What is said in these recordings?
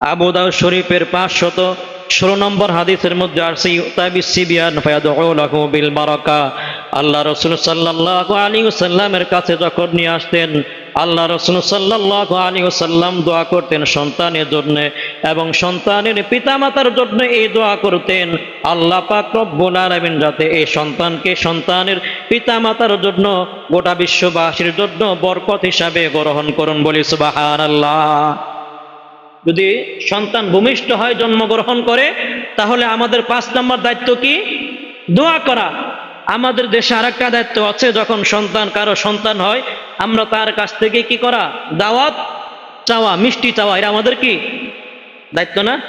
আবু দাউদ শরীফের পাঁচশত ষোলো নম্বর হাদিসের মধ্যে ফায়াদুলাহু বিল বারাকা। আল্লাহ রসুল সাল্লাল্লাহু আলাইহি ওয়াসাল্লামের কাছে যখন নিয়ে আসতেন, আল্লাহ রসুল সাল্লাল্লাহু আলাইহি ওয়াসাল্লাম দোয়া করতেন সন্তানের জন্য এবং সন্তানের পিতামাতার জন্য এই দোয়া করতেন, আল্লাহ পাক যাতে এই সন্তানকে সন্তানের পিতামাতার জন্য গোটা বিশ্ববাসীর জন্য বরকত হিসাবে গ্রহণ করুন বলি সুবহানাল্লাহ। যদি সন্তান ভূমিষ্ঠ হয়, জন্মগ্রহণ করে, তাহলে আমাদের পাঁচ নম্বর দায়িত্ব কি? দোয়া করা। আমাদের দেশে আরেকটা দায়িত্ব আছে, যখন সন্তান, কারও সন্তান হয়, আমরা তার কাছ থেকে কি করা? দাওয়াত চাওয়া, মিষ্টি চাওয়া, এটা আমাদের কি? দায়িত্ব না?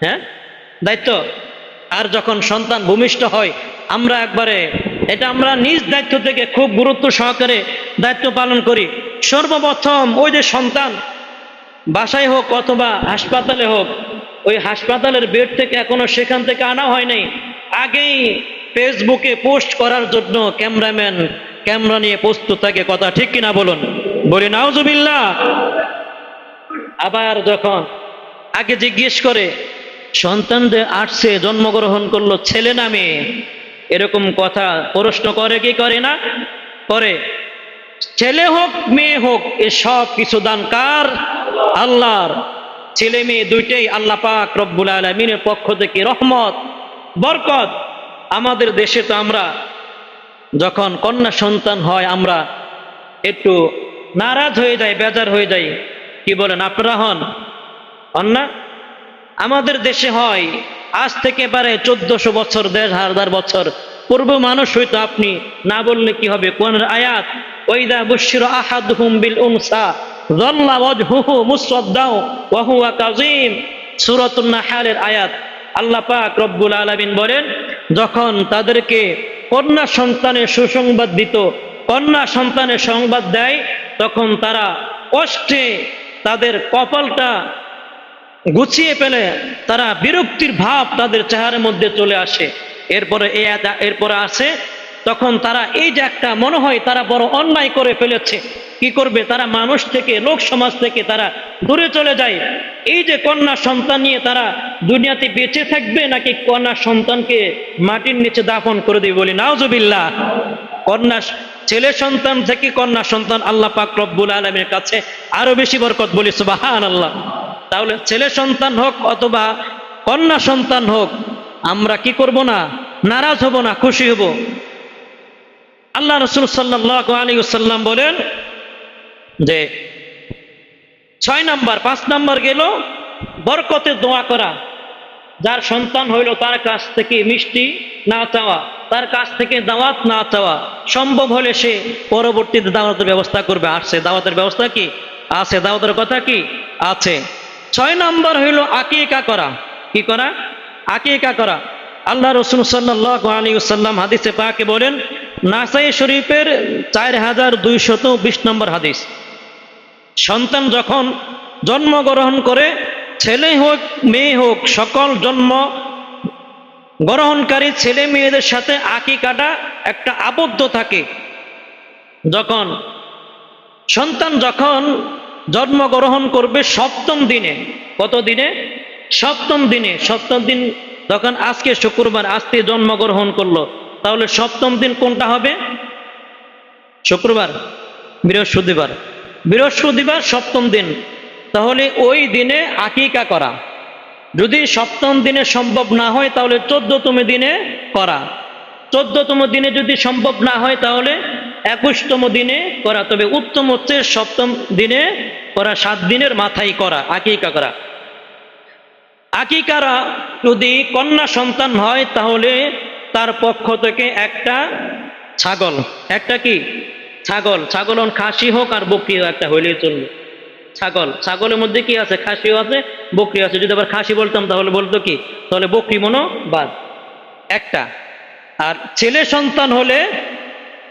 হ্যাঁ? দায়িত্ব। আর যখন সন্তান ভূমিষ্ঠ হয়, আমরা একবারে, এটা আমরা নিজ দায়িত্ব থেকে খুব গুরুত্ব সহকারে দায়িত্ব পালন করি। সর্বপ্রথম ওই যে সন্তান বাসায় হোক অথবা হাসপাতালে হোক, ওই হাসপাতালের বেড থেকে এখনও সেখান থেকে আনা হয় নাই। আগেই ফেসবুকে পোস্ট করার জন্য ক্যামেরাম্যান ক্যামেরা নিয়ে প্রস্তুত থাকে কথা, ঠিক কিনা বলুন? বলি, নাউজুবিল্লাহ। আবার যখন আগে জিজ্ঞেস করে সন্তান যে জন্মগ্রহণ করল ছেলে না মেয়ে? এরকম কথা প্রশ্ন করে কি করে না? করে, ছেলে হোক, মেয়ে হোক, এ সব কিছু দান কার আল্লাহর ছেলে মেয়ে দুইটাই আল্লাহ পাক রব্বুল আলমিনের পক্ষ থেকে রহমত, বরকত। আমাদের দেশে তো আমরা যখন কন্যা সন্তান হয়, আমরা একটু নারাজ হয়ে যাই, বেজার হয়ে যাই। কি বলেন, আপনারা হন? না? আমাদের দেশে হয়, আজ থেকে পারে চোদ্দশো বছর, দেড় হাজার বছর পূর্ব মানুষ হইতো আপনি না বললে কি হবে? কোন আয়াত? ওইদা বুশির আহাদুহুম বিল উনসা। যল্লা ওয়াজহুহু মুসওয়াদ্দাউ ওয়া হুয়া কাযীম সূরাতুন আয়াত আল্লাহ পাক রব্বুল আলামিন বলেন, যখন তাদেরকে কন্যা সন্তানের সুসংবাদ দিত, কন্যা সন্তানের সংবাদ দেয়, তখন তারা কষ্টে তাদের কপালটা গুছিয়ে ফেলে, তারা বিরক্তির ভাব তাদের চেহারার মধ্যে চলে আসে। এরপরে এরপরে আসে তখন তারা এই যে একটা মনে হয় তারা বড় অন্যায় করে ফেলেছে। কি করবে? তারা মানুষ থেকে, লোক সমাজ থেকে তারা দূরে চলে যায়। এই যে কন্যা সন্তান নিয়ে তারা দুনিয়াতে বেঁচে থাকবে নাকি কন্যা সন্তানকে মাটির নিচে দাফন করে দেবে বলি নাওজুবিল্লাহ কন্যা ছেলে সন্তান থেকে কন্যা সন্তান আল্লাহ পাক রব্বুল আলমের কাছে আরও বেশি বরকত বলি সুবাহান আল্লাহ তাহলে ছেলে সন্তান হোক অথবা কন্যা সন্তান হোক, আমরা কি করব না? নারাজ হব না? খুশি হব? আল্লাহ রসুল সাল্লাহ আলী সাল্লাম বলেন যে ছয় নাম্বার, পাঁচ নাম্বার গেল বরকতে দোয়া করা। যার সন্তান হইল তার কাছ থেকে মিষ্টি না চাওয়া, তার কাছ থেকে দাওয়াত না চাওয়া, সম্ভব হলে সে পরবর্তীতে দাওয়াতের ব্যবস্থা করবে। আসছে দাওয়াতের ব্যবস্থা কি? আছে দাওয়াতের কথা কি? আছে। ছয় নম্বর হইল আকিকা করা। কি করা? আকিকা করা। আল্লাহ রসুল সাল্লাহ আলী সাল্লাম হাদিসে পাকে বলেন নাসাই শরীফের চার হাজার দুইশত বিশ নম্বর হাদিস। সন্তান যখন জন্মগ্রহণ করে, ছেলে হোক, মেয়ে হোক, সকল জন্ম গ্রহণকারী ছেলে মেয়েদের সাথে আকিকাটা একটা আবদ্ধ থাকে। যখন সন্তান যখন জন্মগ্রহণ করবে সপ্তম দিনে, কত দিনে? সপ্তম দিনে। সপ্তম দিন তখন আজকে শুক্রবার, আজকে জন্মগ্রহণ করল। তাহলে সপ্তম দিন কোনটা হবে? শুক্রবার, বৃহস্পতিবার। বৃহস্পতিবার সপ্তম দিন। তাহলে ওই দিনে আকিকা করা। যদি সপ্তম দিনে সম্ভব না হয়, তাহলে চোদ্দতম দিনে করা। চোদ্দতম দিনে যদি সম্ভব না হয়, তাহলে একুশতম দিনে করা। তবে উত্তম হচ্ছে সপ্তম দিনে করা, সাত দিনের মাথায় করা, আকিকা করা। আকিকারা যদি কন্যা সন্তান হয়, তাহলে তার পক্ষ থেকে একটা ছাগল। একটা কি? ছাগল। ছাগল খাসি হোক আর বকরি একটা হইলেই চলবে। ছাগল। ছাগলের মধ্যে কি আছে? খাসিও আছে বকরি আছে। যদি আবার খাসি বলতাম তাহলে বলতো কি? তাহলে বকরি মনো বাদ একটা। আর ছেলে সন্তান হলে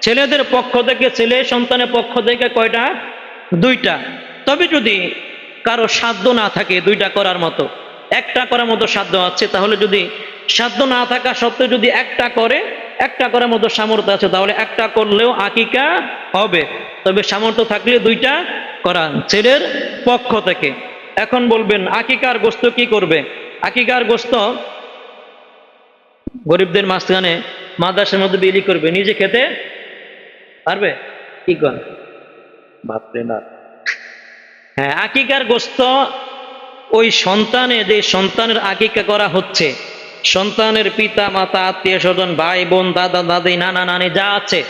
ছেলেদের পক্ষ থেকে, ছেলে সন্তানের পক্ষ থেকে কয়টা? দুইটা। তবে যদি কারও সাধ্য না থাকে দুইটা করার মতো, একটা করার মতো সাধ্য আছে, তাহলে যদি সাধ্য না থাকা সত্ত্বেও যদি একটা করে একটা করার মতো সামর্থ্য আছে তাহলে একটা করলেও আকিকা হবে। তবে সামর্থ্য থাকলে দুইটা করা ছেলের পক্ষ থেকে। এখন বলবেন আকিকার গোস্ত কি করবে? আকিকার গোস্ত গরিবদের মাঝখানে মাদ্রাসার মধ্যে বিলি করবে। নিজে খেতে পারবে? কি কর? বাপরে না হ্যাঁ আকিকার গোস্ত ওই সন্তানে যে সন্তানের আকিকা করা হচ্ছে সন্তানের পিতা, মাতা, আত্মীয় স্বজন, ভাই, বোন, দাদা, দাদি, নানা, নানি, যা আছে,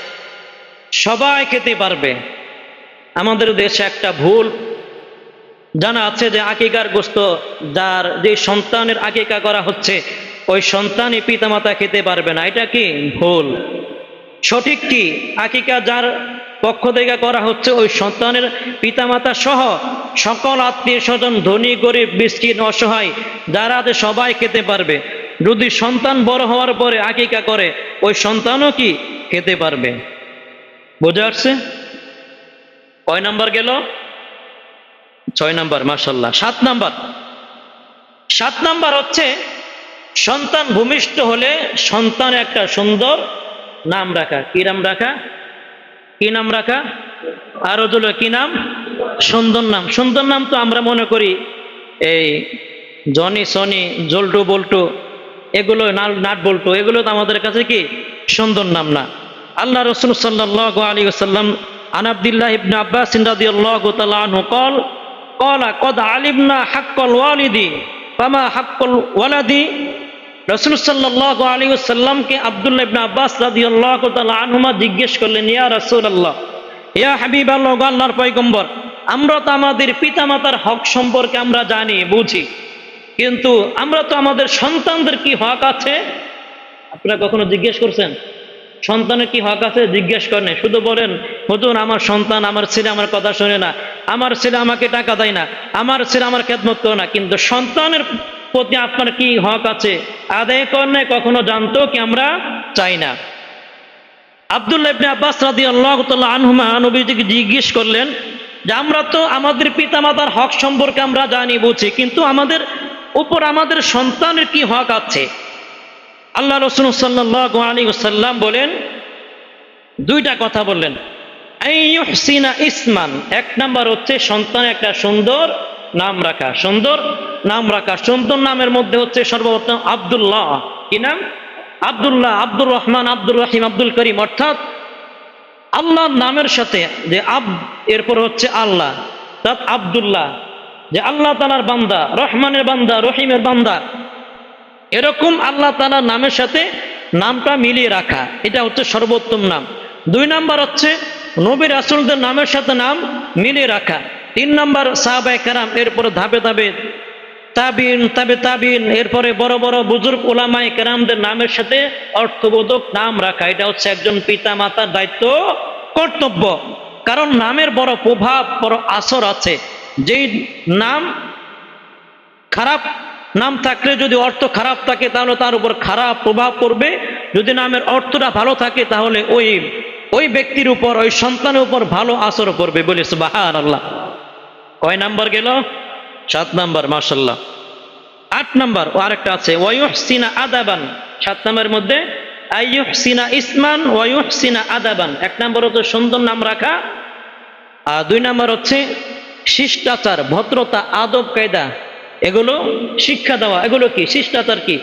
সবাই খেতে পারবে। আমাদের দেশে একটা ভুল জানা আছে যে আকিকার গোস্ত যার যে সন্তানের আকিকা করা হচ্ছে, ওই সন্তানই পিতামাতা খেতে পারবে না। এটা কি ভুল? সঠিক কি? আকিকা যার পক্ষ থেকে করা হচ্ছে, ওই সন্তানের পিতামাতা সহ সকল আত্মীয় স্বজন, ধনী, গরিব বিস্কিট অসহায়, যারা সবাই খেতে পারবে। যদি সন্তান বড় হওয়ার পরে আকিকা করে, ওই সন্তানও কি খেতে পারবে? বোঝা আসছে? কয় নাম্বার গেল? ছয় নাম্বার মার্শাল্লাহ সাত নাম্বার। সাত নাম্বার হচ্ছে, সন্তান ভূমিষ্ঠ হলে সন্তান একটা সুন্দর নাম রাখা। কি নাম রাখা? কি নাম রাখা? আরও জলে কি নাম? সুন্দর নাম। সুন্দর নাম তো আমরা মনে করি, এই জনি সনি, জল্টু বল্টু এগুলো নাট বল্টু, এগুলো তো আমাদের কাছে কি? সুন্দর নাম না। আল্লাহ রসুল সাল্লাহ আলী আসাল্লাম আনাবদুল্লাহ ইবনে আব্বাস রাদিয়াল্লাহু তাআলা আনহু কল ক্বালা কদ আলিমনা হাক্কাল ওয়ালিদি, ফামা হাক্কাল ওয়ালাদি? রাসূল সাল্লাল্লাহু আলাইহি ওয়াসাল্লামকে আব্দুল্লাহ ইবনে আব্বাস রাদিয়াল্লাহু আনহুমা জিজ্ঞেস করলেন, ইয়া রাসূলুল্লাহ, ইয়া হাবিবাল্লাহ আল্লাহর পয়গম্বর, আমরা তো আমাদের পিতামাতার হক সম্পর্কে আমরা জানি, বুঝি। কিন্তু আমরা তো আমাদের সন্তানদের কি হক আছে? আপনারা কখনো জিজ্ঞেস করছেন? সন্তানের কি হক আছে? জিজ্ঞেস করেন শুধু বলেন, হুজুর, আমার সন্তান, আমার ছেলে আমার কথা শোনে না। আমার ছেলে আমাকে টাকা দেয় না। আমার ছেলে আমার খেদমত করে না। কিন্তু সন্তানের প্রতি আপনার কি হক আছে? আদায় করেন কখনো জানতো কি আমরা চাই না। আবদুল্লাহ আব্বাস রাদিয়াল্লাহু তাআলা আনহুমা নবীজিকে জিজ্ঞেস করলেন যে, আমরা তো আমাদের পিতামাতার হক সম্পর্কে আমরা জানি, বুঝি। কিন্তু আমাদের উপর আমাদের সন্তানের কি হক আছে? আল্লাহ রসুল সাল্লাহ সাল্লাম বলেন, দুইটা কথা বললেন। ইসমান, এক নাম্বার হচ্ছে সন্তান একটা সুন্দর নাম রাখা। সুন্দর নাম রাখা। সুন্দর নামের মধ্যে হচ্ছে সর্বপ্রথম আব্দুল্লাহ। কি নাম? আব্দুল্লাহ, আব্দুর রহমান, আব্দুর রহিম, আব্দুল করিম। অর্থাৎ আল্লাহর নামের সাথে যে আব, এরপর হচ্ছে আল্লাহ। তাত আব্দুল্লাহ। যে আল্লাহ তালার বান্দা, রহমানের বান্দা, রহিমের বান্দা। এরকম আল্লাহ তালার নামের সাথে নামটা মিলিয়ে রাখা, এটা হচ্ছে সর্বোত্তম নাম। দুই নাম্বার হচ্ছে নবীর আসলদের নামের সাথে নাম মিলিয়ে রাখা। তিন নাম্বার সাহাবায় কারাম, এরপরে ধাপে ধাপে তাবিন, তাবে তাবিন, এরপরে বড় বড় বুজুর্গ ওলামায় কেরামদের নামের সাথে অর্থবোধক নাম রাখা। এটা হচ্ছে একজন পিতা মাতার দায়িত্ব, কর্তব্য। কারণ নামের বড় প্রভাব, বড় আসর আছে। যেই নাম খারাপ নাম থাকলে যদি অর্থ খারাপ থাকে, তাহলে তার উপর খারাপ প্রভাব পড়বে। যদি নামের অর্থটা ভালো থাকে, তাহলে ওই ওই ব্যক্তির উপর, ওই সন্তানের উপর ভালো আসর পড়বে বলে সুবাহান আল্লাহ কয় নাম্বার গেল? সাত নাম্বার মার্শাল্লাহ আট নাম্বার, ও আরেকটা আছে। ওয়ুহসিনা আদাবান। সাত নাম্বারের মধ্যে আইয়ুহসিনা ইসমান ওয়ুহসিনা আদাবান। এক নাম্বার হচ্ছে সুন্দর নাম রাখা। আর দুই নাম্বার হচ্ছে শিষ্টাচার, ভদ্রতা, আদব, কায়দা, এগুলো শিক্ষা দেওয়া, এগুলো কি? শিষ্টাচার কি?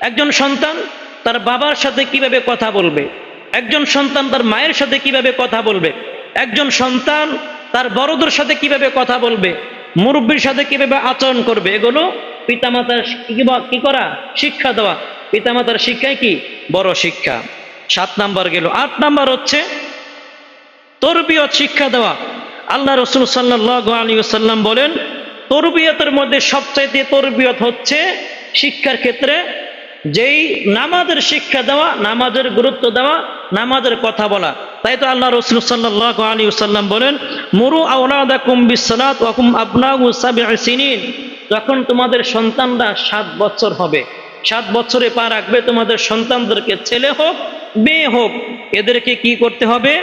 একজন সন্তান তার বাবার সাথে কীভাবে কথা বলবে? একজন সন্তান তার মায়ের সাথে কীভাবে কথা বলবে? একজন সন্তান তার বড়দের সাথে কীভাবে কথা বলবে? মুরব্বীর সাথে কীভাবে আচরণ করবে? এগুলো পিতামাতার কি- করা? শিক্ষা দেওয়া। পিতামাতার শিক্ষায় কি? বড় শিক্ষা। সাত নাম্বার গেল। আট নাম্বার হচ্ছে, তরবিয়ত শিক্ষা দেওয়া। আল্লাহ রসুল সাল্লাহ আলী সাল্লাম বলেন, তরবিয়তের মধ্যে সবচাইতে তরবিয়ত হচ্ছে শিক্ষার ক্ষেত্রে যেই নামাজের শিক্ষা দেওয়া, নামাজের গুরুত্ব দেওয়া, নামাজের কথা বলা। তাই তো আল্লাহ রসুল সাল্লাহ আলী সাল্লাম বলেন, মুরু আউলাদা কুম বিসালাত ওয়াকুম আবনাউ যখন তোমাদের সন্তানরা সাত বছর হবে, সাত বছরে পা রাখবে, তোমাদের সন্তানদেরকে ছেলে হোক, মেয়ে হোক, এদেরকে কি করতে হবে?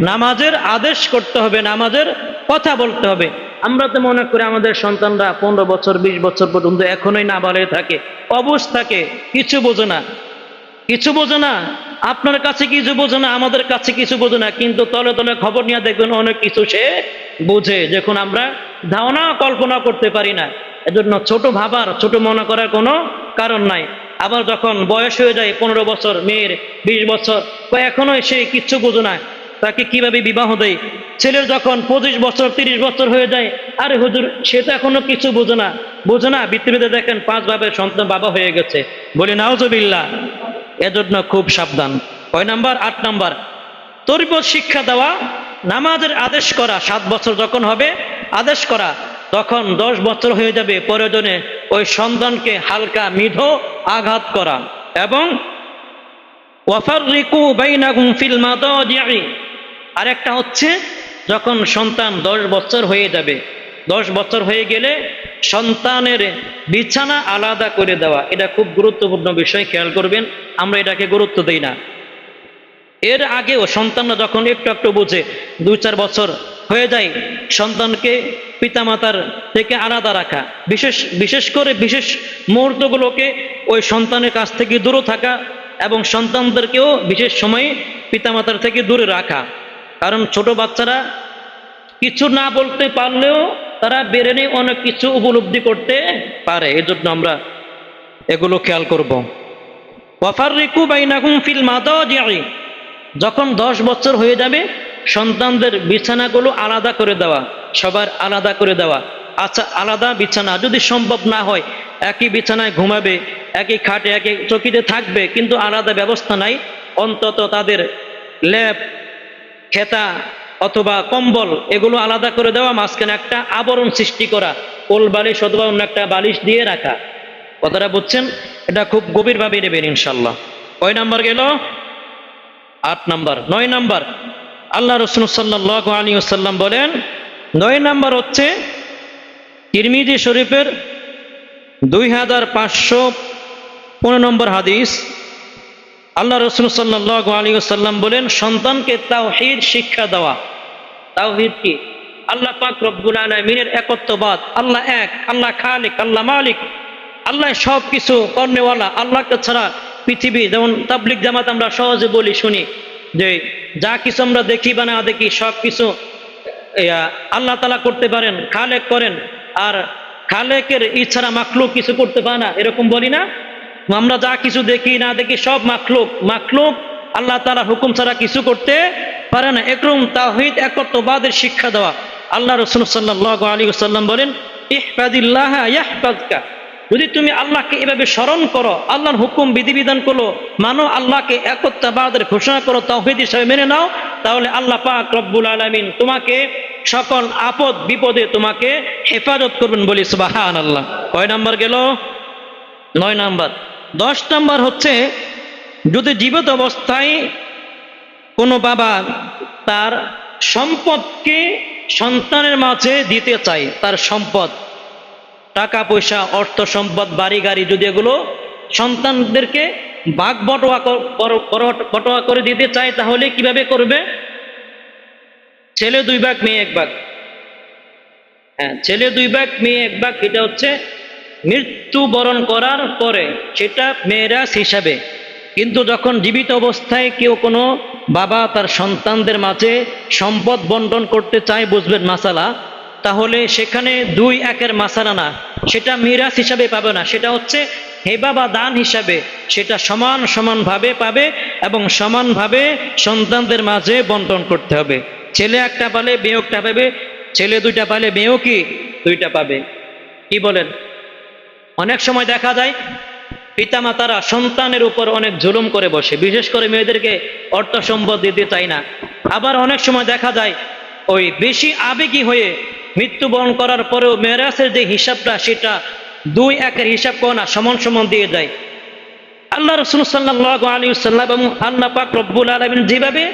নামাজের আদেশ করতে হবে, নামাজের কথা বলতে হবে। আমরা তো মনে করি আমাদের সন্তানরা পনেরো বছর, বিশ বছর পর্যন্ত এখনোই না বলে থাকে অবুঝ থাকে, কিছু বোঝে না। কিছু বোঝে না, আপনার কাছে কিছু বোঝে না, আমাদের কাছে কিছু বোঝে না, কিন্তু তলে তলে খবর নিয়ে দেখবেন অনেক কিছু সে বোঝে, যখন আমরা ধারণা কল্পনা করতে পারি না। এজন্য ছোট ভাবার, ছোট মনে করার কোনো কারণ নাই। আবার যখন বয়স হয়ে যায়, পনেরো বছর, মেয়ের বিশ বছর, তো এখনও সে কিচ্ছু বোঝে না। তাকে কীভাবে বিবাহ দেয়? ছেলের যখন পঁচিশ বছর, তিরিশ বছর হয়ে যায়, আরে হুজুর, সে তো এখনও কিছু বোঝে না। বোঝে না বৃত্তিবিদে দেখেন পাঁচ ভাবের সন্তান বাবা হয়ে গেছে। বলি নাওজবিল্লা এজন্য খুব সাবধান। কয় নাম্বার? আট নাম্বার। তরিবত শিক্ষা দেওয়া, নামাজের আদেশ করা, সাত বছর যখন হবে, আদেশ করা, তখন দশ বছর হয়ে যাবে প্রয়োজনে ওই সন্তানকে হালকা মিধো আঘাত করা এবং ওয়াফাররিকু বাইনাকুম ফিল মাদাজি'i আরেকটা হচ্ছে যখন সন্তান দশ বছর হয়ে যাবে, দশ বছর হয়ে গেলে সন্তানের বিছানা আলাদা করে দেওয়া, এটা খুব গুরুত্বপূর্ণ বিষয়, খেয়াল করবেন, আমরা এটাকে গুরুত্ব দেই না। এর আগেও সন্তানরা যখন একটু একটু বুঝে, দুই চার বছর হয়ে যায়, সন্তানকে পিতামাতার থেকে আলাদা রাখা, বিশেষ বিশেষ করে বিশেষ মুহূর্তগুলোকে ওই সন্তানের কাছ থেকে দূরে থাকা এবং সন্তানদেরকেও বিশেষ সময়ে পিতামাতার থেকে দূরে রাখা। কারণ ছোট বাচ্চারা কিছু না বলতে পারলেও তারা বেরেনে অনেক কিছু উপলব্ধি করতে পারে। এজন্য আমরা এগুলো খেয়াল করব। ওয়াফাররিকু বাইনাকুম ফিল মাদাজি'i যখন দশ বছর হয়ে যাবে, সন্তানদের বিছানাগুলো আলাদা করে দেওয়া, সবার আলাদা করে দেওয়া। আচ্ছা আলাদা বিছানা, যদি সম্ভব না হয়, একই বিছানায় ঘুমাবে, একই খাটে, একই চকিতে থাকবে, কিন্তু আলাদা ব্যবস্থা নাই। অন্তত তাদের ল্যাব খেতা অথবা কম্বল, এগুলো আলাদা করে দেওয়া, মাঝখানে একটা আবরণ সৃষ্টি করা কোল বালিশ অথবা অন্য একটা বালিশ দিয়ে রাখা। কথাটা বুঝছেন? এটা খুব গভীরভাবে নেবেন ইনশাল্লাহ কয় নাম্বার গেল? আট নাম্বার। নয় নাম্বার। আল্লাহ রসুল সাল্লাহ আলী আসাল্লাম বলেন, নয় নাম্বার হচ্ছে তিরমিজি শরীফের দুই হাজার পাঁচশো পনেরো নম্বর হাদিস। আল্লাহ রসুল সাল্লাহ আলী আসাল্লাম বলেন, সন্তানকে তাওহিদ শিক্ষা দেওয়া। তাওহিদ কি? আল্লাহ পাক রব্বুল আলমিনের একত্ববাদ। আল্লাহ এক, আল্লাহ খালিক, আল্লাহ মালিক। আল্লাহ সব কিছু কর্মেওয়ালা আল্লাহকে ছাড়া পৃথিবী, যেমন তাবলিক জামাত আমরা সহজে বলি, শুনি। যে যা কিছু আমরা দেখি বা না দেখি সব কিছু আল্লাহ তালা করতে পারেন, খালেক করেন। আর খালেকের ইচ্ছারা মাখলুক কিছু করতে পারে না, এরকম বলি না। আমরা যা কিছু দেখি, না দেখি, সব মাখলুক। মাখলুক আল্লাহ তালা হুকুম ছাড়া কিছু করতে পারে না। একরম তাহিদ একত্ববাদের শিক্ষা দেওয়া। আল্লাহ রসুল সাল্লাহ আলী সাল্লাম বলেন ইয়াহফাদকা যদি তুমি আল্লাহকে এভাবে স্মরণ করো, আল্লাহর হুকুম বিধিবিধান করো, মানো, আল্লাহকে একত্রাবাদের ঘোষণা করো, তাওহিদ হিসাবে মেনে নাও, তাহলে আল্লাহ পাক রব্বুল আলামিন তোমাকে সকল আপদ, বিপদে তোমাকে হেফাজত করবেন বলি সুবাহান আল্লাহ কয় নাম্বার গেল? নয় নাম্বার। দশ নাম্বার হচ্ছে, যদি জীবিত অবস্থায় কোনো বাবা তার সম্পদকে সন্তানের মাঝে দিতে চায়, তার সম্পদ, টাকা, পয়সা, অর্থ, সম্পদ, বাড়ি, গাড়ি, যদি এগুলো সন্তানদেরকে ভাগ বটোয়া বটোয়া করে দিতে চায়, তাহলে কীভাবে করবে? ছেলে দুই ভাগ, মেয়ে এক ভাগ। হ্যাঁ ছেলে দুই ভাগ, মেয়ে এক ভাগ, এটা হচ্ছে মৃত্যুবরণ করার পরে সেটা মেয়েরাজ হিসাবে। কিন্তু যখন জীবিত অবস্থায় কেউ কোনো বাবা তার সন্তানদের মাঝে সম্পদ বন্টন করতে চায় বুঝবেন মাসালা, তাহলে সেখানে দুই একের মাসালা না। সেটা মিরাজ হিসাবে পাবে না। সেটা হচ্ছে হেবা বা দান হিসাবে। সেটা সমান সমানভাবে পাবে এবং সমানভাবে সন্তানদের মাঝে বন্টন করতে হবে। ছেলে একটা পালে মেয়ে একটা পাবে, ছেলে দুইটা পালে মেয়েও কি দুইটা পাবে? কি বলেন? অনেক সময় দেখা যায় পিতামাতারা সন্তানের উপর অনেক জুলুম করে বসে। বিশেষ করে মেয়েদেরকে অর্থ সম্পদ দিতে চায় না। আবার অনেক সময় দেখা যায় ওই বেশি আবেগী হয়ে মৃত্যুবরণ করার পরেও মেরাসের যে হিসাবটা, সেটা দুই একের হিসাব করে না, সমান সমান দিয়ে যায় আল্লাহ রসুল সাল্লাহ আলী এবং আল্লাহ পাক রব্বুল আলমিন যেভাবে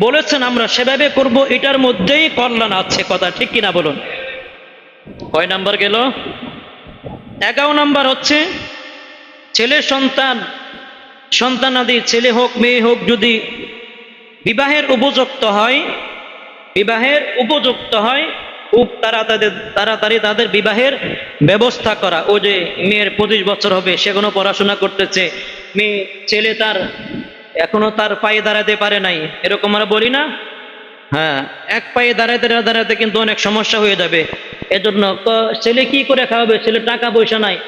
বলেছেন, আমরা সেভাবে করব, এটার মধ্যেই কল্যাণ আছে কথা। ঠিক কিনা বলুন? কয় নাম্বার গেল? এগারো নাম্বার হচ্ছে, ছেলে সন্তান, সন্তানাদি ছেলে হোক, মেয়ে হোক, যদি বিবাহের উপযুক্ত হয়, বিবাহের উপযুক্ত হয়, খুব তারা তাদের, তাড়াতাড়ি তাদের বিবাহের ব্যবস্থা করা। ও যে মেয়ের পঁচিশ বছর হবে, সে কোনো পড়াশোনা করতেছে, মেয়ে, ছেলে তার এখনও তার পায়ে দাঁড়াতে পারে নাই, এরকম আমরা বলি না। হ্যাঁ এক পায়ে দাঁড়াতে দাঁড়াতে কিন্তু অনেক সমস্যা হয়ে যাবে। এজন্য ছেলে কি করে খাওয়াবে? ছেলে টাকা পয়সা নাই।